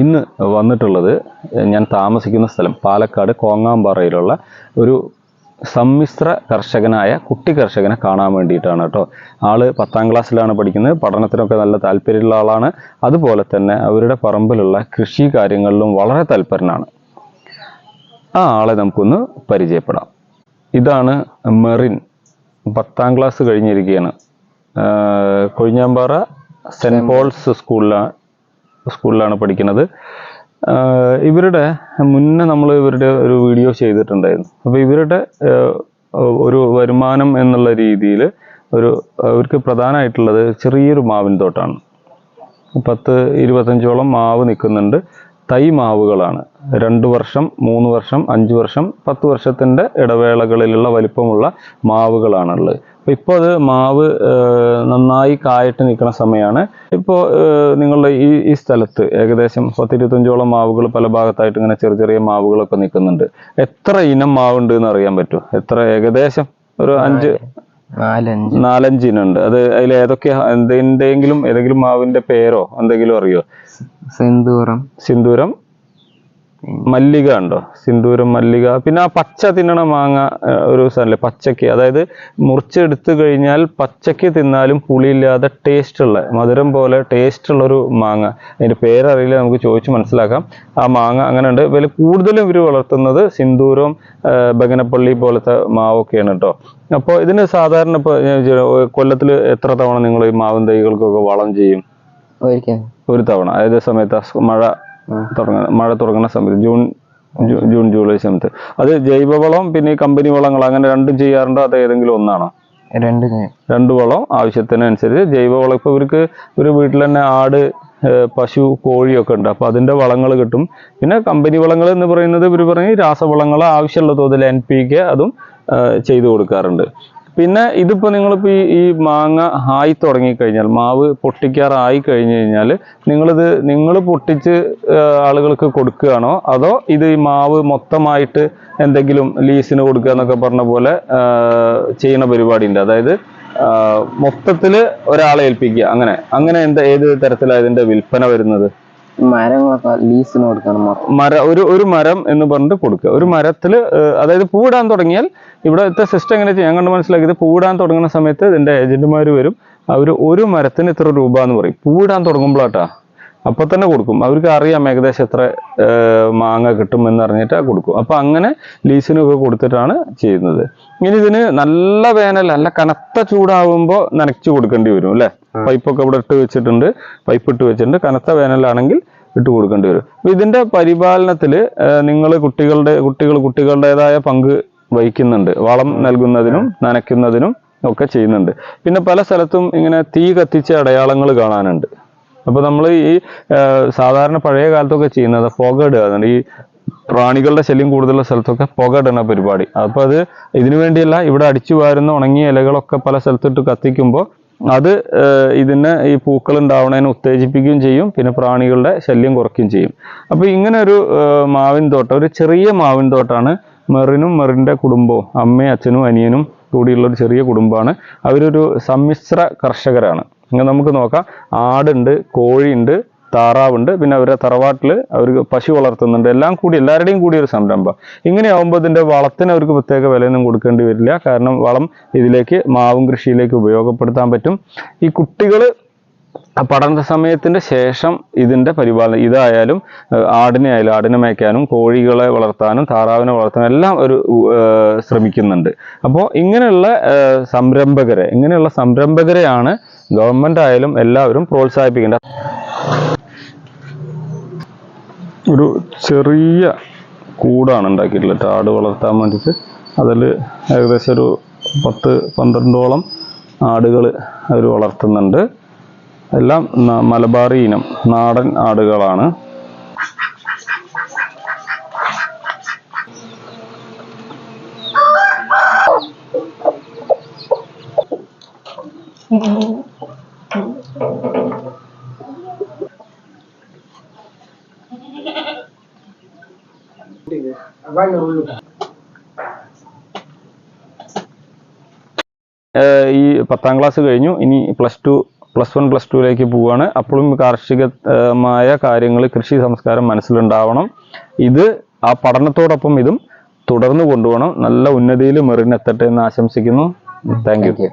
ഇന്ന് വന്നിട്ടുള്ളത് ഞാൻ താമസിക്കുന്ന സ്ഥലം പാലക്കാട് കോങ്ങാമ്പാറയിലുള്ള ഒരു സമ്മിശ്ര കർഷകനായ കുട്ടി കർഷകനെ കാണാൻ വേണ്ടിയിട്ടാണ് കേട്ടോ. ആൾ പത്താം ക്ലാസ്സിലാണ് പഠിക്കുന്നത്. പഠനത്തിനൊക്കെ നല്ല താല്പര്യമുള്ള ആളാണ്. അതുപോലെ തന്നെ അവരുടെ പറമ്പിലുള്ള കൃഷി കാര്യങ്ങളിലും വളരെ താല്പര്യനാണ് ആ ആളെ നമുക്കൊന്ന് പരിചയപ്പെടാം. ഇതാണ് മെറിൻ. പത്താം ക്ലാസ് കഴിഞ്ഞിരിക്കുകയാണ്. കൊഴിഞ്ഞാമ്പാറ സെന്റ് പോൾസ് സ്കൂളിലാണ് സ്കൂളിലാണ് പഠിക്കുന്നത്. ഇവരുടെ മുന്നേ നമ്മൾ ഇവരുടെ ഒരു വീഡിയോ ചെയ്തിട്ടുണ്ടായിരുന്നു. അപ്പോൾ ഇവരുടെ ഒരു വരുമാനം എന്നുള്ള രീതിയിൽ ഒരു അവർക്ക് പ്രധാനമായിട്ടുള്ളത് ചെറിയൊരു മാവിൻ തോട്ടാണ്. പത്ത് ഇരുപത്തഞ്ചോളം മാവ് നിൽക്കുന്നുണ്ട്. തൈ മാവുകളാണ്. രണ്ട് വർഷം മൂന്ന് വർഷം അഞ്ച് വർഷം പത്ത് വർഷത്തിന്റെ ഇടവേളകളിലുള്ള വലിപ്പമുള്ള മാവുകളാണുള്ളത്. അപ്പോൾ ഇപ്പോൾ അത് മാവ് നന്നായി കായിട്ട് നിൽക്കുന്ന സമയമാണ്. ഇപ്പോൾ നിങ്ങളുടെ ഈ ഈ സ്ഥലത്ത് ഏകദേശം പത്തിരുപത്തഞ്ചോളം മാവുകൾ പല ഭാഗത്തായിട്ട് ഇങ്ങനെ ചെറിയ ചെറിയ മാവുകളൊക്കെ നിൽക്കുന്നുണ്ട്. എത്ര ഇനം മാവുണ്ട് എന്ന് അറിയാൻ പറ്റുമോ? എത്ര ഏകദേശം ഒരു അഞ്ച് നാലഞ്ച്. ഇനുണ്ട് അത് അതിൽ ഏതൊക്കെ എന്തിന്റെങ്കിലും ഏതെങ്കിലും മാവിന്റെ പേരോ എന്തെങ്കിലും അറിയോ? സിന്ദൂരം സിന്ദൂരം മല്ലിക ഉണ്ടോ? സിന്ദൂരം മല്ലിക. പിന്നെ ആ പച്ച തിന്നണ മാങ്ങ ഒരു സാധനമല്ലേ പച്ചക്ക്. അതായത് മുറിച്ചെടുത്തു കഴിഞ്ഞാൽ പച്ചക്ക് തിന്നാലും പുളിയില്ലാതെ ടേസ്റ്റ് ഉള്ള മധുരം പോലെ ടേസ്റ്റ് ഉള്ള ഒരു മാങ്ങ. അതിന്റെ പേരറിയില്ല നമുക്ക് ചോദിച്ച് മനസ്സിലാക്കാം. ആ മാങ്ങ അങ്ങനെ ഉണ്ട് ഇതിൽ കൂടുതലും ഇവർ വളർത്തുന്നത് സിന്ദൂരം ബഗനപ്പള്ളി പോലത്തെ മാവൊക്കെയാണ് കേട്ടോ. അപ്പോൾ ഇതിന് സാധാരണ ഇപ്പോൾ കൊല്ലത്തിൽ എത്ര തവണ നിങ്ങൾ ഈ മാവും തൈകൾക്കൊക്കെ വളം ചെയ്യും? ഒരു തവണ. അതായത് സമയത്ത് മഴ തുടങ്ങുന്ന മഴ തുടങ്ങുന്ന സമയത്ത് ജൂൺ ജൂൺ ജൂലൈ സമയത്ത്. അത് ജൈവവളം പിന്നെ ഈ കമ്പനി വളങ്ങൾ അങ്ങനെ രണ്ടും ചെയ്യാറുണ്ടോ. അത് ഏതെങ്കിലും ഒന്നാണോ? രണ്ട് രണ്ട് വളം ആവശ്യത്തിനനുസരിച്ച് ജൈവവളം ഇപ്പോൾ ഇവർക്ക് ഒരു വീട്ടിൽ തന്നെ ആട് പശു കോഴിയൊക്കെ ഉണ്ട്. അപ്പോൾ അതിന്റെ വളങ്ങൾ കിട്ടും. പിന്നെ കമ്പനി വളങ്ങൾ എന്ന് പറയുന്നത് ഇവർ പറഞ്ഞ് രാസവളങ്ങൾ ആവശ്യമുള്ള തോതിൽ എൻ പി കെ അതും ചെയ്തു കൊടുക്കാറുണ്ട്. പിന്നെ ഇതിപ്പോൾ നിങ്ങളിപ്പോൾ ഈ ഈ മാങ്ങ ആയി തുടങ്ങിക്കഴിഞ്ഞാൽ മാവ് പൊട്ടിക്കാറായി കഴിഞ്ഞു കഴിഞ്ഞാൽ നിങ്ങളിത് നിങ്ങൾ പൊട്ടിച്ച് ആളുകൾക്ക് കൊടുക്കുകയാണോ? അതോ ഇത് ഈ മാവ് മൊത്തമായിട്ട് എന്തെങ്കിലും ലീസിന് കൊടുക്കുക എന്നൊക്കെ പറഞ്ഞ പോലെ ചെയ്യുന്ന പരിപാടി ഉണ്ട് അതായത് മൊത്തത്തിൽ ഒരാളെ ഏൽപ്പിക്കുക. അങ്ങനെ അങ്ങനെ എന്താ ഏത് തരത്തിലാണ് ഇതിന്റെ വിൽപ്പന വരുന്നത്? മരങ്ങളൊക്കെ ലീസിന് കൊടുക്കണം മര ഒരു ഒരു മരം എന്ന് പറഞ്ഞിട്ട് കൊടുക്കുക. ഒരു മരത്തിൽ അതായത് പൂവിടാൻ തുടങ്ങിയാൽ ഇവിടുത്തെ സിസ്റ്റം എങ്ങനെ ഞാൻ കണ്ട് മനസ്സിലാക്കിയത് പൂവിടാൻ തുടങ്ങുന്ന സമയത്ത് ഇതിന്റെ ഏജന്റുമാർ വരും. അവർ ഒരു മരത്തിന് ഇത്ര രൂപ എന്ന് പറയും. പൂവിടാൻ തുടങ്ങുമ്പോഴാട്ടാ അപ്പൊ തന്നെ കൊടുക്കും. അവർക്ക് അറിയാം ഏകദേശം എത്ര മാങ്ങ കിട്ടും എന്ന് അറിഞ്ഞിട്ട് കൊടുക്കും. അപ്പൊ അങ്ങനെ ലീസിനൊക്കെ കൊടുത്തിട്ടാണ് ചെയ്യുന്നത്. ഇനി ഇതിന് നല്ല വേനൽ നല്ല കനത്ത ചൂടാവുമ്പോൾ നനച്ചു കൊടുക്കേണ്ടി വരും അല്ലെ? പൈപ്പൊക്കെ ഇവിടെ ഇട്ട് വെച്ചിട്ടുണ്ട്. പൈപ്പ് ഇട്ട് വെച്ചിട്ടുണ്ട്. കനത്ത വേനലാണെങ്കിൽ ഇട്ട് കൊടുക്കേണ്ടി വരും. ഇതിന്റെ പരിപാലനത്തിൽ നിങ്ങൾ കുട്ടികളുടെ കുട്ടികൾ കുട്ടികളുടേതായ പങ്ക് വഹിക്കുന്നുണ്ട്. വളം നൽകുന്നതിനും നനയ്ക്കുന്നതിനും ഒക്കെ ചെയ്യുന്നുണ്ട്. പിന്നെ പല സ്ഥലത്തും ഇങ്ങനെ തീ കത്തിച്ച അടയാളങ്ങൾ കാണാനുണ്ട്. അപ്പോൾ നമ്മൾ ഈ സാധാരണ പഴയ കാലത്തൊക്കെ ചെയ്യുന്നത് പുക ഇടുക ഈ പ്രാണികളുടെ ശല്യം കൂടുതലുള്ള സ്ഥലത്തൊക്കെ പുക ഇടുന്ന പരിപാടി. അപ്പോൾ അത് ഇതിനു വേണ്ടിയല്ല ഇവിടെ അടിച്ചു വാരുന്ന ഉണങ്ങിയ ഇലകളൊക്കെ പല സ്ഥലത്തിട്ട് കത്തിക്കുമ്പോൾ അത് ഇതിനെ ഈ പൂക്കൾ ഉണ്ടാവണതിനെ ഉത്തേജിപ്പിക്കുകയും ചെയ്യും പിന്നെ പ്രാണികളുടെ ശല്യം കുറയ്ക്കുകയും ചെയ്യും. അപ്പോൾ ഇങ്ങനെ ഒരു മാവിൻ തോട്ടം ഒരു ചെറിയ മാവിൻ തോട്ടമാണ് മെറിനും മെറിന്റെ കുടുംബവും അമ്മയും അച്ഛനും അനിയനും കൂടിയുള്ള ഒരു ചെറിയ കുടുംബമാണ്. അവരൊരു സമ്മിശ്ര കർഷകരാണ്. ഇങ്ങനെ നമുക്ക് നോക്കാം. ആടുണ്ട് കോഴിയുണ്ട് താറാവുണ്ട്. പിന്നെ അവരുടെ തറവാട്ടിൽ അവർ പശു വളർത്തുന്നുണ്ട്. എല്ലാം കൂടി എല്ലാവരുടെയും കൂടി ഒരു സംരംഭം. ഇങ്ങനെയാവുമ്പോൾ ഇതിന്റെ വളത്തിന് അവർക്ക് പ്രത്യേക വിലയൊന്നും കൊടുക്കേണ്ടി വരില്ല. കാരണം വളം ഇതിലേക്ക് മാവും കൃഷിയിലേക്ക് ഉപയോഗപ്പെടുത്താൻ പറ്റും. ഈ കുട്ടികൾ പഠന സമയത്തിന്റെ ശേഷം ഇതിന്റെ പരിപാലനം ഇതായാലും ആടിനെ ആയാലും ആടിനെ മേയ്ക്കാനും കോഴികളെ വളർത്താനും താറാവിനെ വളർത്താനും എല്ലാം ഒരു ശ്രമിക്കുന്നുണ്ട്. അപ്പോൾ ഇങ്ങനെയുള്ള സംരംഭകരെ ഇങ്ങനെയുള്ള സംരംഭകരെയാണ് ഗവൺമെന്റ് ആയാലും എല്ലാവരും പ്രോത്സാഹിപ്പിക്കേണ്ടത്. ഒരു ചെറിയ കൂടാണ് ഉണ്ടാക്കിയിട്ടുള്ളത്. ആട് വളർത്താൻ വേണ്ടിയിട്ട് അതിൽ ഏകദേശം ഒരു പത്ത് പന്ത്രണ്ടോളം ആടുകൾ അവർ വളർത്തുന്നുണ്ട്. എല്ലാം മലബാറി ഇനം നാടൻ ആടുകളാണ്. ഈ പത്താം ക്ലാസ് കഴിഞ്ഞു. ഇനി plus two plus one plus ടുവിലേക്ക് പോവുകയാണ് അപ്പോഴും കാർഷികമായ കാര്യങ്ങൾ കൃഷി സംസ്കാരം മനസ്സിലുണ്ടാവണം. ഇത് ആ പഠനത്തോടൊപ്പം ഇതും തുടർന്ന് കൊണ്ടുപോകണം. നല്ല ഉന്നതിയിൽ മെറിനെത്തട്ടെ എന്ന് ആശംസിക്കുന്നു. Thank you thank you